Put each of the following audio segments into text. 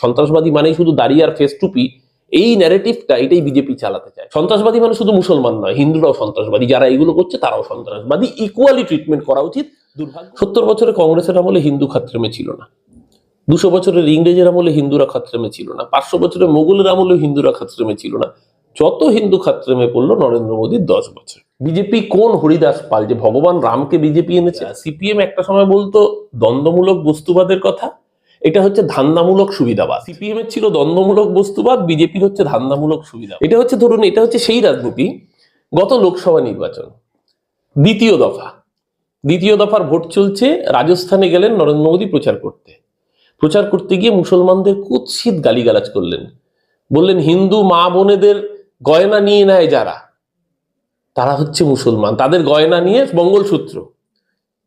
সন্ত্রাসবাদী মানেই শুধু দাঁড়িয়ে আর ফেস টুপি এই ন্যারেটিভটা এটাই বিজেপি চালাতে চায়। সন্ত্রাসবাদী মানে শুধু মুসলমান নয় হিন্দুরাও সন্ত্রাসবাদী যারা এইগুলো করছে তারাও সন্ত্রাসবাদী। ইকুয়ালি ট্রিটমেন্ট করা উচিত। দুর্ভাগ্য। সত্তর বছরে কংগ্রেসের আমলে হিন্দু খাত্রেমে ছিল না। দুশো বছরের ইংরেজের আমলে হিন্দুরা খাত্রেমে ছিল না। পাঁচশো বছরের মোগলের আমলে হিন্দুরা খাত্রেমে ছিল না। যত হিন্দু খাত্রেমে পড়ল নরেন্দ্র মোদীর দশ বছর। বিজেপি কোন হরিদাস পাল যে ভগবান রামকে বিজেপি এনেছে? সিপিএম একটা সময় বলতো দ্বন্দ্বমূলক বস্তুবাদের কথা। এটা হচ্ছে ধান্দামূলক সুবিধাবাদ। সিপিএম এর ছিল দ্বন্দ্বমূলক বস্তুবাদ বিজেপির হচ্ছে ধান্দামূলক সুবিধা এটা হচ্ছে ধরুন এটা হচ্ছে সেই রাজনীতি গত লোকসভা নির্বাচন দ্বিতীয় দফা। দ্বিতীয় দফার ভোট চলছে রাজস্থানে গেলেন নরেন্দ্র মোদী প্রচার করতে। প্রচার করতে গিয়ে মুসলমানদের কুৎসিত গালিগালাজ করলেন। বললেন হিন্দু মা বোনেদের গয়না নিয়ে নেয় যারা তারা হচ্ছে মুসলমান। তাদের গয়না নিয়ে মঙ্গলসূত্র।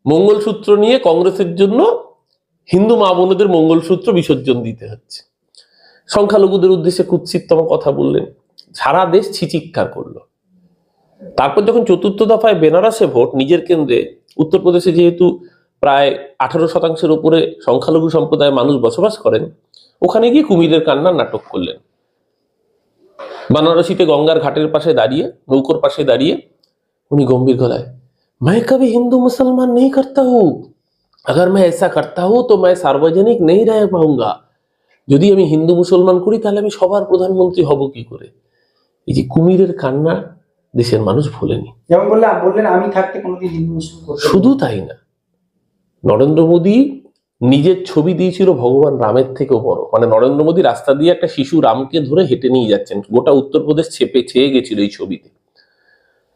মঙ্গলসূত্র নিয়ে কংগ্রেসের জন্য হিন্দু মা বোনেদের মঙ্গলসূত্র বিসর্জন দিতে হচ্ছে সংখ্যালঘুদের উদ্দেশ্যে কুৎসিততম কথা বললেন সারা দেশ ছিচিৎকার করলো তারপর যখন চতুর্থ দফায় বেনারসে ভোট নিজের কেন্দ্রে উত্তরপ্রদেশে যেহেতু প্রায় আঠারো শতাংশের উপরে সংখ্যালঘু সম্প্রদায়ের মানুষ বসবাস করেন ওখানে গিয়ে কুমিরের কান্নার নাটক করলেন বানারসিতে গঙ্গার ঘাটের পাশে দাঁড়িয়ে নৌকোর পাশে দাঁড়িয়ে উনি গম্ভীর গলায় मैं कभी हिंदू मुसलमान नहीं करता हूं अगर मैं ऐसा करता हूं तो मैं सार्वजनिक नहीं रह पाऊंगा যদি আমি হিন্দু মুসলমান করি তাহলে আমি সবার প্রধানমন্ত্রী হব কি করে এই যে কুমিরের কান্না দেশের মানুষ ভোলেনি যেমন বললাম বললেন আমি থাকতে কোনোদিন হিন্দু মুসলিম করতে পারবো না। শুধু তাই না নরেন্দ্র মোদী নিজের ছবি দিয়েছিল ভগবান রামের থেকেও বড় মানে নরেন্দ্র মোদী রাস্তা দিয়ে একটা শিশু রামকে ধরে হেঁটে নিয়ে যাচ্ছেন গোটা উত্তরপ্রদেশ ছেপে ছেয়ে গেছিল এই ছবিতে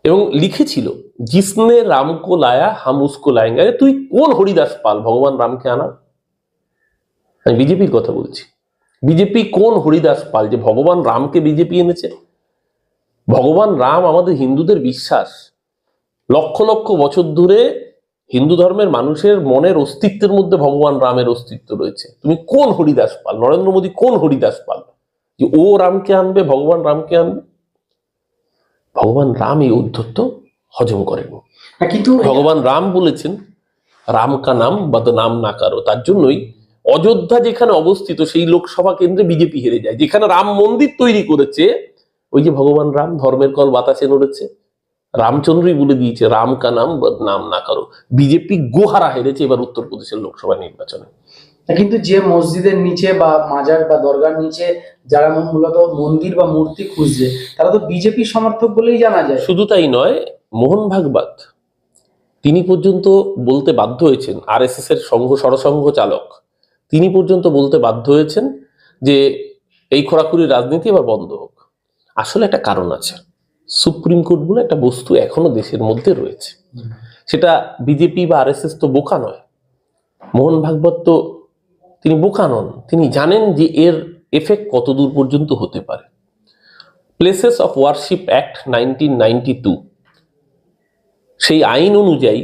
এবং লিখেছিল, জিসনে রামকো লায়া, হাম উসকো তুই কোন হরিদাস পাল? ভগবান রামকে আনার আমি বিজেপির কথা বলছি। বিজেপি কোন হরিদাস পাল যে ভগবান রামকে বিজেপি এনেছে? ভগবান রাম আমাদের হিন্দুদের বিশ্বাস। লক্ষ লক্ষ বছর ধরে হিন্দু ধর্মের মানুষের মনের অস্তিত্বের মধ্যে ভগবান রামের অস্তিত্ব রয়েছে। তুমি কোন হরিদাস পাল? নরেন্দ্র মোদী কোন হরিদাস পাল? যে ও রামকে আনবে, ভগবান রামকে আনবে? ভগবান রাম এই উদ্ধত্ত হজম করেন। কিন্তু ভগবান রাম বলেছেন রাম কা নাম বদনাম না কারও। তার জন্যই অযোধ্যা যেখানে অবস্থিত সেই লোকসভা কেন্দ্রে বিজেপি হেরে যায়। যেখানে রাম মন্দির তৈরি করেছে ওই যে ভগবান রাম ধর্মের কল বাতাসে নড়েছে। রামচন্দ্রই বলে দিয়েছে রাম কা নাম বা নাম না কারও। বিজেপি গোহারা হেরেছে এবার উত্তরপ্রদেশের লোকসভা নির্বাচনে। কিন্তু যে মসজিদের নিচে বা মাজার বা দরগার নিচে যারা মূলত মন্দির বা মূর্তি খুঁজছে তারা তো বিজেপি সমর্থক বলেই জানা যায়। শুধু তাই নয় মোহন ভাগবত তিনি পর্যন্ত বলতে বাধ্য হয়েছেন আর এস এর সংঘ সরসংঘ চালক তিনি পর্যন্ত বলতে বাধ্য হয়েছেন যে এই খোরাখুরির রাজনীতি এবার বন্ধ হোক। আসলে একটা কারণ আছে সুপ্রিম কোর্ট বলে একটা বস্তু এখনও দেশের মধ্যে রয়েছে। সেটা বিজেপি বা আর তো বোকা নয়। মোহন ভাগবত তো তিনি বোকা নন। তিনি জানেন যে এর এফেক্ট কত দূর পর্যন্ত হতে পারে। Places of worship act nineteen সেই আইন অনুযায়ী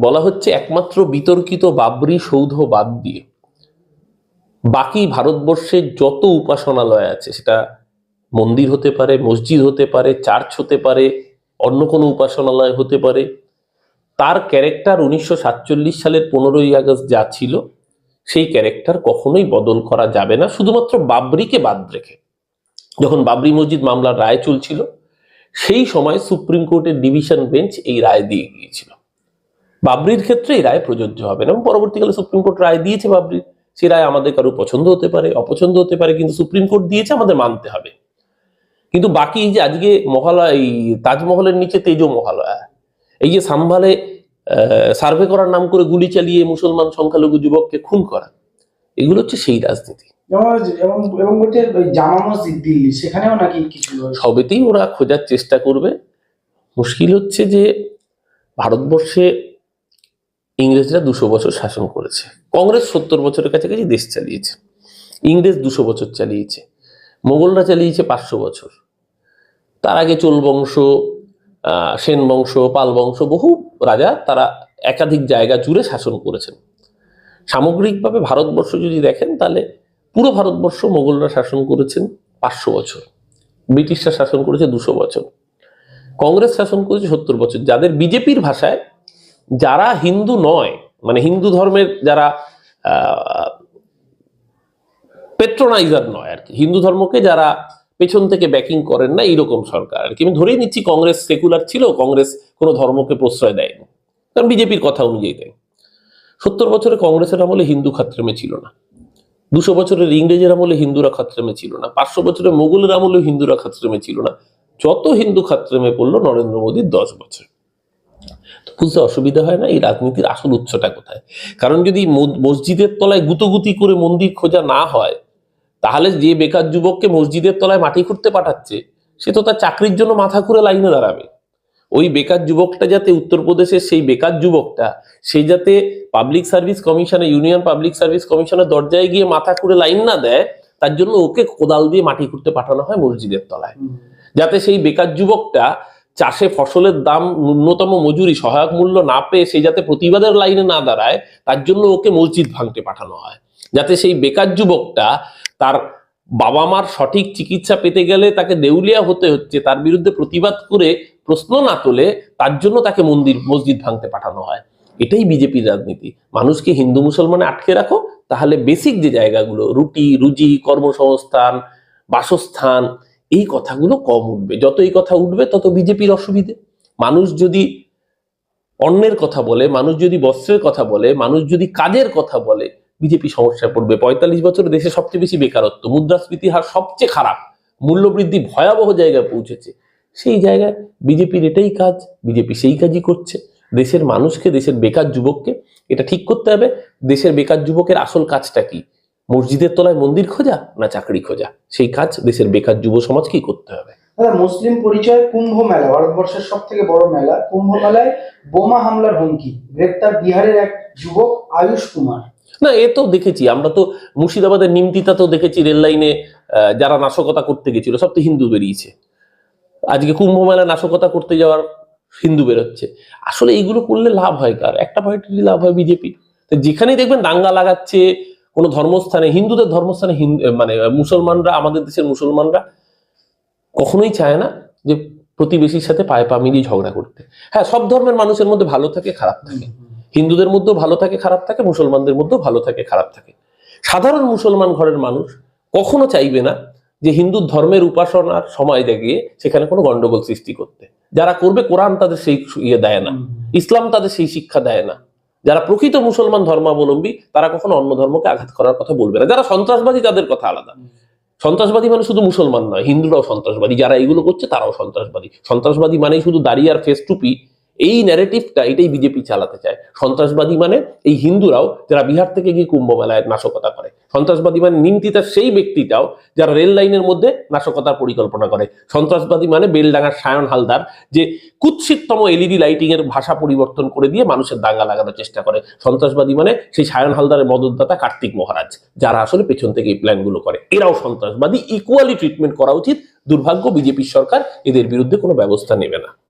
বলা হচ্ছে একমাত্র বিতর্কিত বাবরি সৌধ বাদ দিয়ে বাকি ভারতবর্ষের যত উপাসনালয় আছে, সেটা মন্দির হতে পারে, মসজিদ হতে পারে, চার্চ হতে পারে, অন্য কোনো উপাসনালয় হতে পারে। তার ক্যারেক্টার উনিশশো সাতচল্লিশ সালের পনেরোই আগস্ট যা ছিল সেই ক্যারেক্টার কখনোই বদল করা যাবে না, শুধুমাত্র বাবরিকে বাদ রেখে। যখন বাবরি মসজিদ মামলার রায় চলছিল, সেই সময় সুপ্রিম কোর্টের ডিভিশন বেঞ্চ এই রায় দিয়ে গিয়েছিল। বাবরির ক্ষেত্রে এই রায় প্রযোজ্য হবে না, এবং পরবর্তীকালে সুপ্রিম কোর্ট রায় দিয়েছে বাবরির সেই রায় আমাদের কারও পছন্দ হতে পারে, অপছন্দ হতে পারে, কিন্তু সুপ্রিম কোর্ট দিয়েছে আমাদের মানতে হবে। কিন্তু বাকি এই যে আজকে মহালয়া, এই তাজমহলের নিচে তেজো মহালয়া, এই যে সাম্ভালে সার্ভে করার নাম করে গুলি চালিয়ে মুসলমান সংখ্যালঘু যুবককে খুন করা এগুলো হচ্ছে সেই রাজনীতি। সেখানেও নাকি সবেতেই ওরা খোঁজার চেষ্টা করবে। মুশকিল হচ্ছে যে ভারতবর্ষে ইংরেজরা দুশো বছর শাসন করেছে। কংগ্রেস সত্তর বছরের কাছাকাছি দেশ চালিয়েছে। ইংরেজ দুশো বছর চালিয়েছে। মোগলরা চালিয়েছে পাঁচশো বছর। তার আগে চোল বংশ সেন বংশ, পাল বংশ, বহু রাজা তারা একাধিক জায়গা জুড়ে শাসন করেছেন। সামগ্রিকভাবে ভারতবর্ষ যদি দেখেন, তাহলে পুরো ভারতবর্ষ মোগলরা শাসন করেছেন পাঁচশো বছর। ব্রিটিশরা শাসন করেছে দুশো বছর। কংগ্রেস শাসন করেছে সত্তর বছর। যাদের বিজেপির ভাষায় যারা হিন্দু নয় মানে হিন্দু ধর্মের যারা পেট্রোনাইজার নয় আর কি, হিন্দু ধর্মকে যারা পেছন থেকে ব্যাকিং করেন না, এইরকম সরকার। আর কি, আমি ধরেই নিচ্ছি কংগ্রেস সেকুলার ছিল, কংগ্রেস কোনো ধর্মকে প্রশ্রয় দেয়নি। কারণ বিজেপির কথা অনুযায়ী দেয় সত্তর বছরে কংগ্রেসের আমলে হিন্দু খাত্রেমে ছিল না। দুশো বছরের ইংরেজের আমলে হিন্দুরা খাত্রেমে ছিল না। পাঁচশো বছরে মোগলের আমলেও হিন্দুরা খাত্রেমে ছিল না। যত হিন্দু খাত্রেমে পড়ল, নরেন্দ্র মোদীর দশ বছর। বুঝতে অসুবিধা হয় না, এই রাজনীতির আসল উৎসটা কোথায়? কারণ যদি মসজিদের তলায় গুতগুতি করে মন্দির খোঁজা না হয় তাহলে যে বেকার যুবককে মসজিদের তলায় মাটি খুঁড়তে পাঠাচ্ছে সে তো তার চাকরির জন্য মাথা খুঁড়ে লাইনে দাঁড়াবে। ওই বেকার যুবকটা যাতে উত্তরপ্রদেশের সেই বেকার যুবকটা সে যাতে পাবলিক সার্ভিস কমিশনে ইউনিয়ন পাবলিক সার্ভিস কমিশনের দরজায় গিয়ে মাথা খুঁড়ে লাইন না দেয় তার জন্য ওকে কোদাল দিয়ে মাটি খুঁড়তে পাঠানো হয় মসজিদের তলায়। যাতে সেই বেকার যুবকটা চাষে ফসলের দাম ন্যূনতম মজুরি সহায়ক মূল্য না পেয়ে সে যাতে প্রতিবাদের লাইনে না দাঁড়ায় তার জন্য ওকে মসজিদ ভাঙতে পাঠানো হয়। যাতে সেই বেকার যুবকটা তার বাবা মার সঠিক চিকিৎসা পেতে গেলে তাকে দেউলিয়া হতে হচ্ছে, তার বিরুদ্ধে প্রতিবাদ করে প্রশ্ন না তোলে, তার জন্য তাকে মন্দির, মসজিদ ভাঙতে পাঠানো হয়। এটাই বিজেপির রাজনীতি। মানুষকে হিন্দু মুসলমানে আটকে রাখো, তাহলে বেসিক যে জায়গাগুলো, রুটি, রুজি, কর্মসংস্থান, বাসস্থান, এই কথাগুলো কম উঠবে। যত এই কথা উঠবে, তত বিজেপির অসুবিধে। মানুষ যদি অন্যের কথা বলে, মানুষ যদি বস্ত্রের কথা বলে, মানুষ যদি কাজের কথা বলে বিজেপি সমস্যায় পড়বে। পঁয়তাল্লিশ বছর দেশে সবচেয়ে বেশি বেকারত্ব মুদ্রাস্ফীতি হার সবচেয়ে খারাপ, মূল্যবৃদ্ধি ভয়াবহ জায়গায় পৌঁছেছে। সেই জায়গায় বিজেপির এটাই কাজ, বিজেপি সেই কাজই করছে। দেশের মানুষকে, দেশের বেকার যুবককে এটা ঠিক করতে হবে। দেশের বেকার যুবকের আসল কাজটা কি? মসজিদের তলায় মন্দির খোঁজা না চাকরি খোঁজা? সেই কাজ দেশের বেকার যুব সমাজকেই করতে হবে। মুসলিম পরিচয় কুম্ভ মেলা, ভারতবর্ষের সব থেকে বড় মেলা। কুম্ভ মেলায় বোমা হামলার হুমকি, গ্রেপ্তার বিহারের এক যুবক আয়ুষ কুমার। না, এ তো দেখেছি, আমরা তো মুর্শিদাবাদের নিমতিতা তো দেখেছি রেল লাইনে যারা নাশকতা করতে গেছিল, সব তো হিন্দু বেরিয়েছে। আজকে কুম্ভ মেলা নাশকতা করতে যাওয়ার হিন্দু বেরোচ্ছে। আসলে এইগুলো করলে লাভ হয় কার? একটা পার্টিরই লাভ হয় বিজেপি। যেখানেই দেখবেন দাঙ্গা লাগাচ্ছে, কোনো ধর্মস্থানে, হিন্দুদের ধর্মস্থানে মানে মুসলমানরা, আমাদের দেশের মুসলমানরা কখনোই চায় না যে প্রতিবেশীর সাথে পায়ে পা মিলিয়ে ঝগড়া করতে। হ্যাঁ সব ধর্মের মানুষের মধ্যে ভালো থাকে, খারাপ থাকে। হিন্দুদের মধ্যেও ভালো থাকে, খারাপ থাকে, মুসলমানদের মধ্যেও ভালো থাকে, খারাপ থাকে। সাধারণ মুসলমান ঘরের মানুষ কখনো চাইবে না যে হিন্দু ধর্মের উপাসনার সময় গিয়ে সেখানে কোনো গন্ডগোল সৃষ্টি করতে। যারা করবে, কোরআন তাদের সেই ইয়ে দেয় না। ইসলাম তাদের সেই শিক্ষা দেয় না। যারা প্রকৃত মুসলমান ধর্মাবলম্বী, তারা কখনো অন্য ধর্মকে আঘাত করার কথা বলবে না। যারা সন্ত্রাসবাদী, তাদের কথা আলাদা। সন্ত্রাসবাদী মানে শুধু মুসলমান নয়, হিন্দুরাও সন্ত্রাসবাদী। যারা এগুলো করছে, তারাও সন্ত্রাসবাদী। সন্ত্রাসবাদী মানে শুধু দাড়ি আর ফেস টুপি এই ন্যারেটিভটা এটাই বিজেপি চালাতে চায়। সন্ত্রাসবাদী মানে এই হিন্দুরাও যারা বিহার থেকে গিয়ে কুম্ভ মেলায় নাশকতা করে। সন্ত্রাসবাদী মানে নিমতিতার সেই ব্যক্তিটাও যারা রেল লাইনের মধ্যে নাশকতার পরিকল্পনা করে। সন্ত্রাসবাদী মানে বেলডাঙ্গার সায়ন হালদার যে কুৎসিততম এলইডি লাইটিং এর ভাষা পরিবর্তন করে দিয়ে মানুষের দাঙ্গা লাগানোর চেষ্টা করে। সন্ত্রাসবাদী মানে সেই সায়ন হালদারের মদতদাতা কার্তিক মহারাজ, যারা আসলে পেছন থেকে এই প্ল্যানগুলো করে। এরাও সন্ত্রাসবাদী ইকুয়ালি ট্রিটমেন্ট করা উচিত। দুর্ভাগ্য বিজেপি সরকার এদের বিরুদ্ধে কোনো ব্যবস্থা নেবে না।